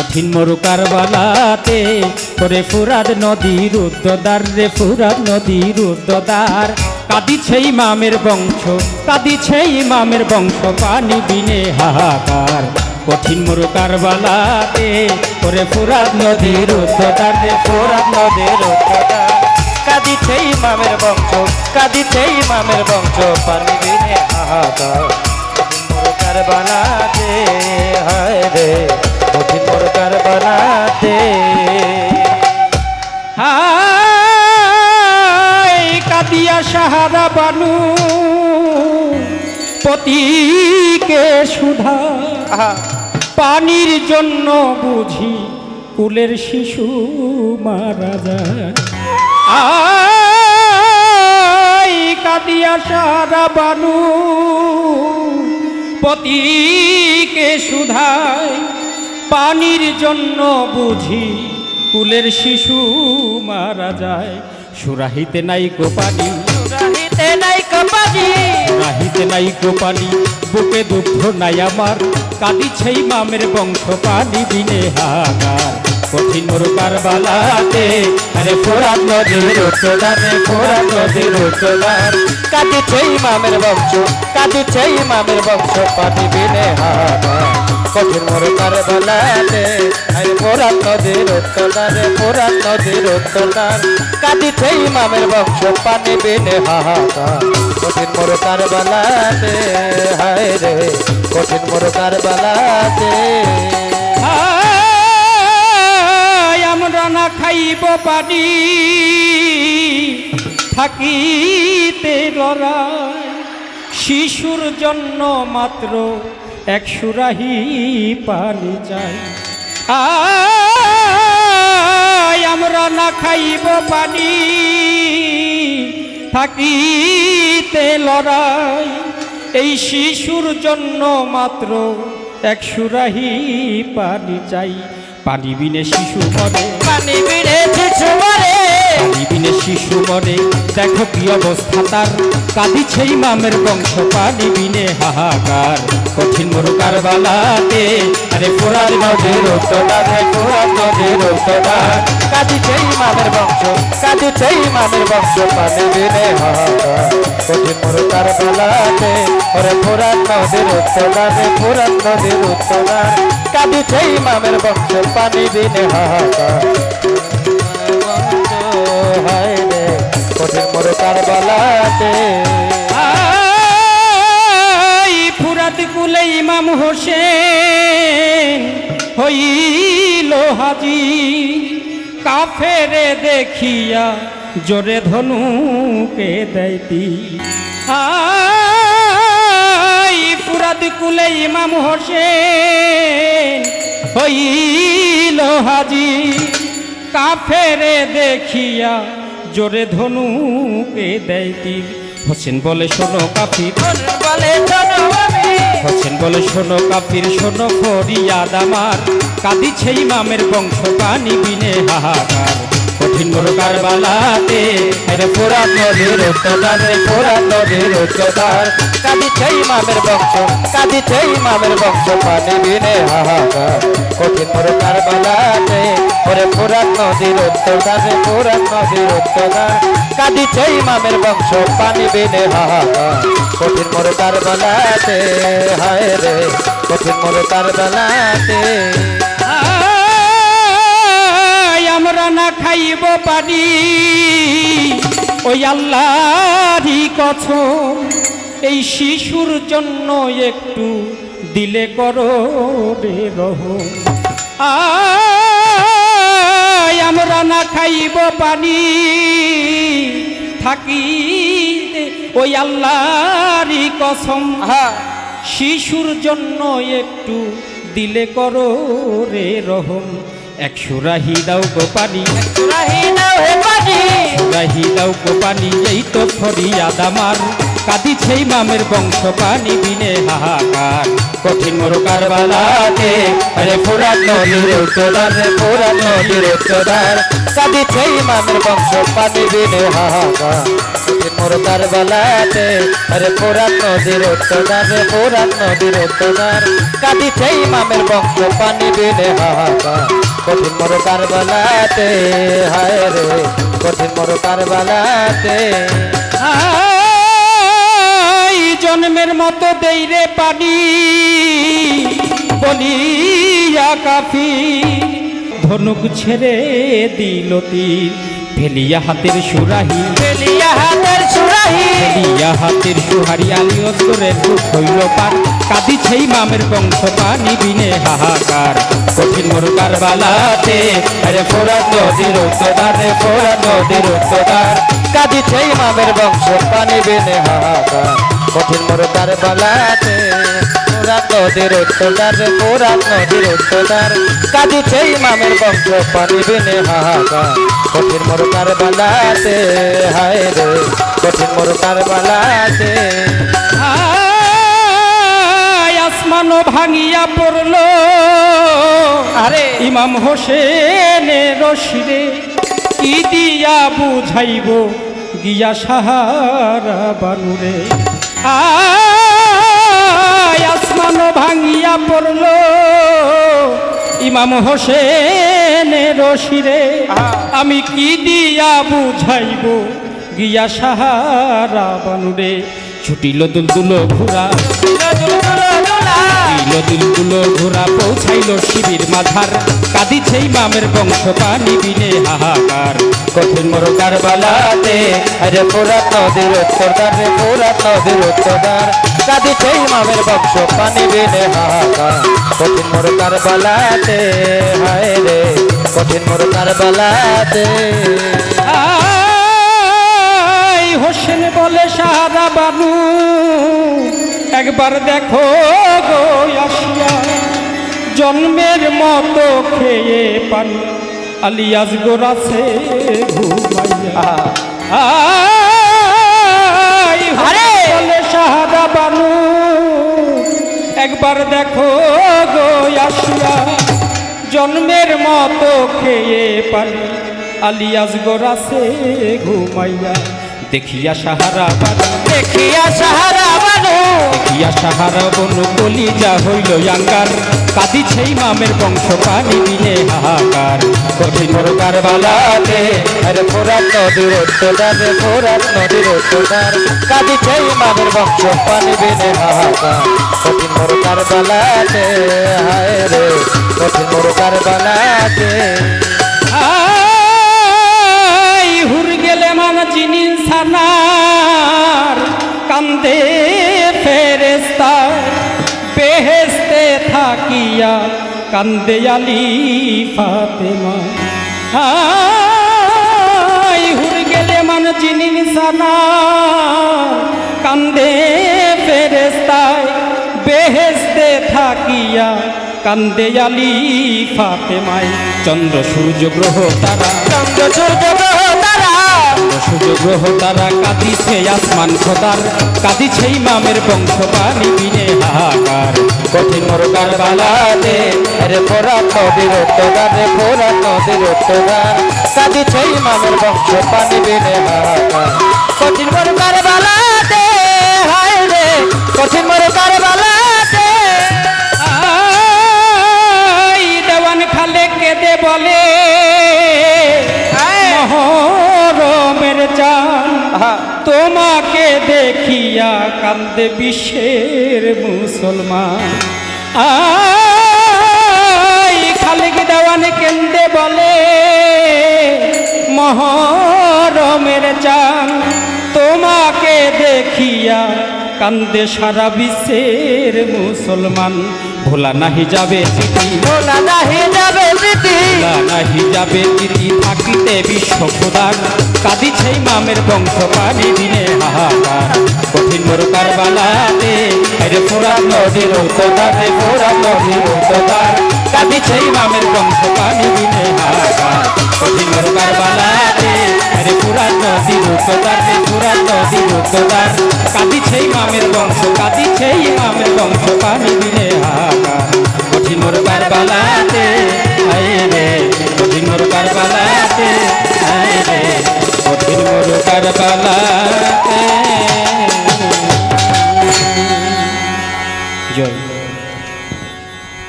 কঠিন মরুকার বালাতে করে ফুরাদ নদীর উদ্দদার রে, ফুরাদ নদীর উদ্দদার কাঁদিছে ইমামের বংশ, কাঁদিছে ইমামের বংশ, পানি বিনে হাহাকার। কঠিন মরুকার বালাতে করে ফুরাদ নদীর উদ্দদার রে, ফুরাদ নদীর উদ্দদার কাঁদিছে ইমামের বংশ, কাঁদিছে ইমামের বংশ, পানি বিনে হাহাকার। মোরকার বানাতে হায় রে। হায় কাদিয়া সাহারা বানু, পতিকে সুধা। পানির জন্য বুঝি কুলের শিশু মারা যায়। আয় কাদিয়া সারা বানু, পতিকে সুধায় পানির জন্য বুঝি কুলের শিশু মারা যায়। সুরাহিতে নাই কোপানি সুরাহিতে রাহিতে নাই কোপানি সুরাহিতে নাই গোপালি বুকে দুঃখ নাই আমার। কাঁদিছেই মামের বংশ পানি বিনে হাগার কঠিন মরুকার বালাতে। আরে ফোরাত নদীর উত্তদারে ফোরাত নদীর উত্তদার কাঁদিছে ইমামের বংশ, কাঁদিছে ইমামের বংশ, পানি বিনে হাহাকার কঠিন মোরকার বানাতে আরে পোরাত নদীর উত্তরারে পোরাত নদীর উত্তরার কাঁদিছে ইমামের বংশ, পানি বিনে হাহাকার কঠিন মোরকার বানাতে হায় রে, কঠিন মোরকার বানাতে আয় আমরা না খাইব পানি। থাকিতে লড়াই, শিশুর জন্য মাত্র এক সুরাহি পানি চাই। আমরা না খাইব পানি। থাকিতে লড়াই, এই শিশুর জন্য মাত্র এক সুরাহি পানি চাই। পানি বিনে শিশু পানি বিনে শিশু পানি শিশু মরে, দেখো কি অবস্থা তার। কাঁদিছে ইমামের বংশ পানি বিনে হাহাকার। কঠিন মরুকার বালাতে, আরে ফোরার নদীর উত্তরারে ফোরার নদীর উত্তরার কাঁদিছে ইমামের বংশ, কাঁদিছে ইমামের বংশ পানি বিনে হাহাকার। কঠিন মুরুকার বেলাতে ওরে ফুরাত নদীর উত্তরারে ফুরাত নদীর উত্তরার কাঁদিছে ইমামের বংশ পানি বিনে হাহাকার। কাফেরে দেখিয়া জোরে ধনুকে দেয়তি আই ফুরাত কুলে ইমাম হোসেন হইল হাজি। কাফেরে দেখিয়া জোরে ধনুকে দেয়তি হোসেন বলে, শোনো কাফির। বলে চলো বলে শোনো কাপির শোনো ফরিয়াদ আমার। কাঁদিছে ইমামের বংশ পানি বিনে হাহাকার। কঠিন মরকার বালাতে আরে পোড়া নদীর উত্তদার রে পোড়া নদীর উত্তদার কাঁদিছে ইমামের বংশ, কাঁদিছে ইমামের বংশ পানি বিনে হাহাকার। কঠিন মুরুকার বেলাতে ওরে ফুরাত নদীর উত্তরারে ফুরাত নদীর উত্তরার কাঁদিছে ইমামের বংশ, পানি বিনে কঠিন মুরুকার বেলাতে, হায় রে, কঠিন মুরুকার বেলাতে। আয় আমরা না খাইব পানি। ওই আল্লাহরই কথম এই শিশুর জন্য একটু দিলে করো রে রহ আয় আমরা না খাইব পানি থাকি ওই আল্লাহরই কসম। হ্যাঁ। শিশুর জন্য একটু দিলে করো রে রহম। একশো রাহি দাও গো পানি। রাহি নাও পানি। রাহি দাও গো পানি এই তো ফরিয়াদ আমার। কাঁদিছে কাঁদিছে ইমামের বংশ পানি বিনে হাহাকার। কঠিন মোর কারবালাতে, আরে ফুরাত নদীর উত্তদার রে ফুরাত নদীর উত্তদার কাঁদিছে ইমামের বংশ পানি বিনে হাহাকার। কঠিন মোর কারবালাতে, আরে ফুরাত নদীর উত্তদার রে ফুরাত নদীর উত্তদার কাঁদিছে ইমামের বংশ পানি বিনে হাহাকার। কঠিন মোর কারবালাতে, হায় রে, কঠিন মোর কারবালাতে। আই জন্মের মতো দেই রে পানি। বলিয়া কাফি ধনুক ছেড়ে দিল তীর। ফেলিয়া হাতের সুরাহি ফেলিয়া হাতের সুরাহি। ফেলিয়া হাতের সুহারি আলী অস্তরের দুঃখ হইল পার। কাঁদিছে ইমামের বংশ পানি বিনে হাহাকার। কঠিন মোর কারবালাতে আরে ফোরাত নদীর উত্তদার রে ফোরাত নদীর উত্তদার কাঁদিছে ইমামের বংশ পানি বেনে হাহাকার। কঠিন মোর কারবালাতে ফোরাত নদীর উত্তদার রে ফোরাত নদীর উত্তদার কাঁদিছে ইমামের বংশ পানি বেনে হাহাকার। কঠিন মোর কারবালাতে হায় রে কঠিন মোর কারবালাতে আয় আসমানও ভাঙিয়া পড়ল। আরে। ইমাম হোসেনের রশিরে কি দিয়া বুঝাইব? গিয়া সাহারা বানুরে। আয় আসমানও ভাঙিয়া পড়ল। ইমাম হোসেনের শিরে আমি কি দিয়া বুঝাইব? গিয়া সাহারা বানুরে ছুটিল দুলদুলো ঘোরা দিল দিলগুলো ঘোরা পৌঁছাইল শিবির মাথার। কাঁদিছে ইমামের বংশ পানি বিনে হাহাকার। কঠিন মোর কারবালাতে আরে পুরাত নদীর উত্তরদার রে পুরাত নদীর উত্তরদার কাঁদিছে ইমামের বংশ পানি বিনে হাহাকার। কঠিন মোর কারবালাতে হায় রে, কঠিন মোর কারবালাতে হোসেন বলে সাহারা বানু। একবার দেখো গো আসিয়া জন্মের মতো খেয়ে পানি। আলিয়াস গোরাছে ঘুমাইয়া। বলে সাহারা বানু। একবার দেখো গো আসিয়া জন্মের মতো খেয়ে পানি। আলিয়াস গোরাছে ঘুমাইয়া। দেখিয়া সাহারা বানু। দেখিয়া সাহারা দেখিয়া সাহারা বনু কলিজা হইল ইয়াঙ্গার। কাঁদিছে ইমামের বংশ, পানি বিনে হাহাকার। কঠিন মোর কারবালাতে আরে পুরাত নদীর উত্তরদার রে পুরাত নদীর উত্তরদার। কাঁদিছে ইমামের বংশ, পানি বিনে হাহাকার। কঠিন মোর কারবালাতে হায় রে, কঠিন মোর কারবালাতে আই কান্দে আলি ফাতেমা। আই হুর গেলে মান চিনি সানা। কান্দে ফেরেস্তায় বেহেস্তে থাকিয়া। কান্দে আলি ফাতেমায়, চন্দ্র সূর্য গ্রহ তারা। চন্দ্র সূর্য সূর্য তারা, কাঁদিছে আসমান খোদার। কাঁদিছে ইমামের বংশ বিনে হাহাকার। কঠিন মোর কারবালাতে আরে পুরাত নদীর উত্তরদার রে নদীর উত্তরদার কাঁদিছে ইমামের বিনে হাহাকার। কঠিন কারবালাতে হায় রে, কঠিন মোর কারবালাতে কান্দে বিশ্বের মুসলমান। আই খালিক দেওয়ান কেন্দে বলে মহরমের চান তোমাকে দেখিয়া কান্দে সারা বিশ্বের মুসলমান। ভোলা নাহি যাবে ভোলা নাহি যাবে ভোলা নাহি যাবে চিঠি। থাকিতে বিশ্ব খোদার কাঁদিছে মামের বংশ পানি দিনে হাহাকার। কঠিন মোর কারবালাতে আরে নদীর উত্তদার রে ফোরা নদীর উত্তদার কাঁদিছে ইমামের বংশ পানি বিনে হাহাকার। কঠিন মোর কারবালাতে, আরে পুরান নদীর উত্তদার রে পুরান নদীর উত্তদার কাঁদিছে ইমামের বংশ কাঁদিছে ইমামের বংশ পানি বিনে হাহাকার। কঠিন মোর কারবালাতে, আয় রে। কঠিন মোর কারবালাতে, আয় রে। কঠিন মোর কারবালা